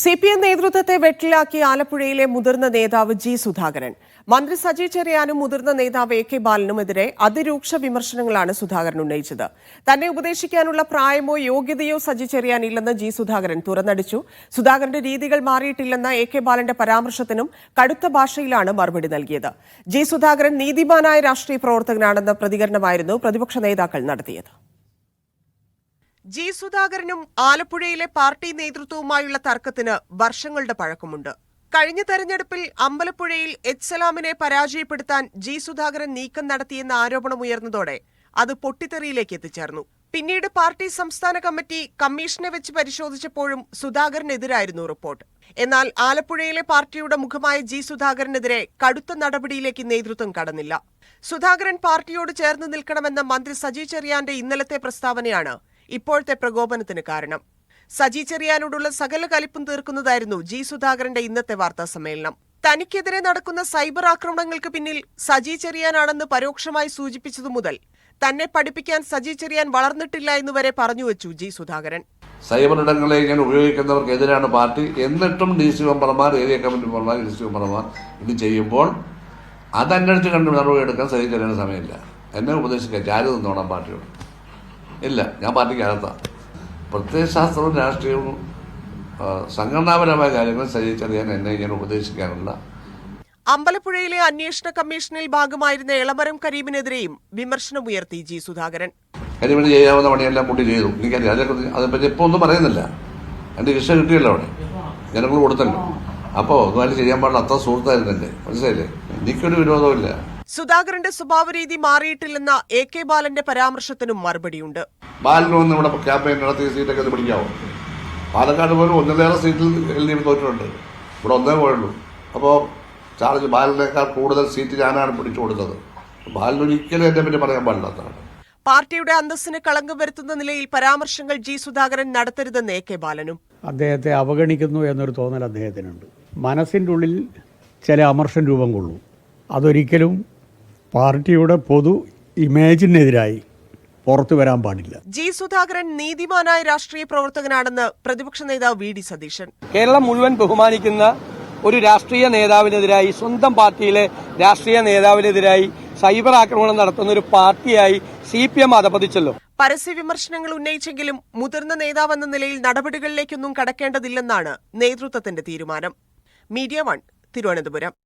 C P M നേതൃത്വത്തെ വെട്ടിലാക്കി ആലപ്പുഴയിലെ മുതിർന്ന നേതാവ് ജി സുധാകരൻ. മന്ത്രി സജി ചെറിയാനും മുതിർന്ന നേതാവ് എ കെ ബാലനുമെതിരെ അതിരൂക്ഷ വിമർശനങ്ങളാണ് സുധാകരൻ ഉന്നയിച്ചത്. തന്നെ ഉപദേശിക്കാനുള്ള പ്രായമോ യോഗ്യതയോ സജി ചെറിയാനില്ലെന്ന് ജി സുധാകരൻ തുറന്നടിച്ചു. സുധാകരന്റെ രീതികൾ മാറിയിട്ടില്ലെന്ന എ കെ ബാലന്റെ പരാമർശത്തിനും കടുത്ത ഭാഷയിലാണ് മറുപടി നൽകിയത്. ജി സുധാകരൻ നീതിമാനായ രാഷ്ട്രീയ പ്രവർത്തകനാണെന്ന പ്രതികരണമായിരുന്നു പ്രതിപക്ഷ നേതാക്കൾ നടത്തിയത്. ജി സുധാകരനും ആലപ്പുഴയിലെ പാർട്ടി നേതൃത്വവുമായുള്ള തർക്കത്തിന് വർഷങ്ങളുടെ പഴക്കമുണ്ട്. കഴിഞ്ഞ തെരഞ്ഞെടുപ്പിൽ അമ്പലപ്പുഴയിൽ എച്ച് സലാമിനെ പരാജയപ്പെടുത്താൻ ജി സുധാകരൻ നീക്കം നടത്തിയെന്ന ആരോപണമുയർന്നതോടെ അത് പൊട്ടിത്തെറിയിലേക്ക് എത്തിച്ചേർന്നു. പിന്നീട് പാർട്ടി സംസ്ഥാന കമ്മിറ്റി കമ്മീഷനെ വെച്ച് പരിശോധിച്ചപ്പോഴും സുധാകരനെതിരായിരുന്നു റിപ്പോർട്ട്. എന്നാൽ ആലപ്പുഴയിലെ പാർട്ടിയുടെ മുഖമായ ജി സുധാകരനെതിരെ കടുത്ത നടപടിയിലേക്ക് നേതൃത്വം കടന്നില്ല. സുധാകരൻ പാർട്ടിയോട് ചേർന്ന് നിൽക്കണമെന്ന മന്ത്രി സജി ചെറിയാന്റെ ഇന്നലത്തെ പ്രസ്താവനയാണ് ഇപ്പോഴത്തെ പ്രകോപനത്തിന് കാരണം. സജി ചെറിയാനോടുള്ള സകല കലിപ്പും തീർക്കുന്നതായിരുന്നു ജി സുധാകരന്റെ ഇന്നത്തെ വാർത്താ സമ്മേളനം. തനിക്കെതിരെ നടക്കുന്ന സൈബർ ആക്രമണങ്ങൾക്ക് പിന്നിൽ സജി ചെറിയാനാണെന്ന് പരോക്ഷമായി സൂചിപ്പിച്ചതു മുതൽ തന്നെ പഠിപ്പിക്കാൻ സജി ചെറിയാൻ വളർന്നിട്ടില്ല എന്ന് എന്നുവരെ പറഞ്ഞുവച്ചു ജി സുധാകരൻ. സൈബർ ഇടങ്ങളെ ഇങ്ങനെ ഉപയോഗിക്കുന്നവർക്കെതിരാണ് പാർട്ടി. എന്നിട്ടും ഡി സി മെമ്പർമാർ ഏരിയ കമ്മിറ്റി മെമ്പർമാർ ഡി സി മെമ്പർമാർ ഇത് ചെയ്യുമ്പോൾ അതന്വേഷിച്ച് കണ്ട് നടപടിയെടുക്കാൻ സഹിച്ചറിയാൻ സമയമില്ല. എന്നെ ഉപദേശിക്കാൻ ആര് നിന്നോണം പാർട്ടിയോട്. ഇല്ല ഞാൻ പാർട്ടിക്ക് പ്രത്യേക പ്രത്യയശാസ്ത്രവും രാഷ്ട്രീയവും സംഘടനാപരമായ കാര്യങ്ങൾ സഹിച്ചറിയാൻ എന്നെ ഇങ്ങനെ ഉപദേശിക്കാനുള്ള. അമ്പലപ്പുഴയിലെ അന്വേഷണ കമ്മീഷനിൽ ഭാഗമായിരുന്ന എളമരം കരീമിനെതിരെയും വിമർശനമുയർത്തി ജി സുധാകരൻ. കരീമിന് ചെയ്യാവുന്ന പണിയെല്ലാം കൂട്ടി ചെയ്തു. എനിക്കറിയാം. അതിനെ അതിനെപ്പറ്റി ഇപ്പോൾ ഒന്നും പറയുന്നില്ല. എന്റെ ശിക്ഷ കിട്ടിയല്ലോ അവിടെ. ജനങ്ങൾ കൊടുത്തല്ലോ. അപ്പോൾ ഒന്നുമായിട്ട് ചെയ്യാൻ പാടില്ല. അത്ര സുഹൃത്തായിരുന്നല്ലേ? മനസ്സിലായില്ലേ? എനിക്കൊരു വിരോധമില്ല സുധാകരന്റെ സ്വഭാവരീതി മാറിയിട്ടില്ലെന്ന എ കെ ബാലന്റെ പരാമർശത്തിനും മറുപടിയുണ്ട്. ബാലനും ഇവിടെ ക്യാമ്പയിൻ നടത്തിയ സീറ്റൊക്കെ ഒന്ന് പിടിക്കാവോ? പാലക്കാട് പോലും ഒന്നിലേറെ സീറ്റിൽ എൽ ഡി തോറ്റിട്ടുണ്ട്. ഇവിടെ ഒന്നേ പോയുള്ളൂ. അപ്പോൾ ചാർജ് ബാലനേക്കാൾ കൂടുതൽ സീറ്റ് ഞാനാണ് പിടിച്ചു കൊടുത്തത്. ബാലിന് ഒരിക്കലും എന്നെ പറ്റി പറയാൻ പാടില്ലാത്തതാണ് പാർട്ടിയുടെ അന്തസ്സിന് കളങ്കം വരുത്തുന്ന നിലയിൽ പരാമർശങ്ങൾ ജി സുധാകരൻ നടത്തരുതെന്ന് എ കെ ബാലനും. അദ്ദേഹത്തെ അവഗണിക്കുന്നു എന്നൊരു തോന്നൽ അദ്ദേഹത്തിനുണ്ട്. മനസ്സിന്റെ ഉള്ളിൽ ചില അമർഷം രൂപം കൊള്ളും. അതൊരിക്കലും പാർട്ടിയുടെ പൊതു ഇമേജിനെതിരായി പുറത്തു വരാൻ പാടില്ല. ജി സുധാകരൻ നീതിമാനായ രാഷ്ട്രീയ പ്രവർത്തകനാണെന്ന് പ്രതിപക്ഷ നേതാവ് വി ഡി സതീശൻ. കേരളം മുഴുവൻ ബഹുമാനിക്കുന്ന ഒരു രാഷ്ട്രീയ നേതാവിനെതിരായി സ്വന്തം പാർട്ടിയിലെ രാഷ്ട്രീയ നേതാവിനെതിരായി സൈബർ ആക്രമണം നടത്തുന്ന ഒരു പാർട്ടിയായി സി പി എം അധപതിച്ചല്ലോ. പരസ്യ വിമർശനങ്ങൾ ഉന്നയിച്ചെങ്കിലും മുതിർന്ന നേതാവെന്ന നിലയിൽ നടപടികളിലേക്കൊന്നും കടക്കേണ്ടതില്ലെന്നാണ് നേതൃത്വത്തിന്റെ തീരുമാനം. Media one Thiruvananthapuram.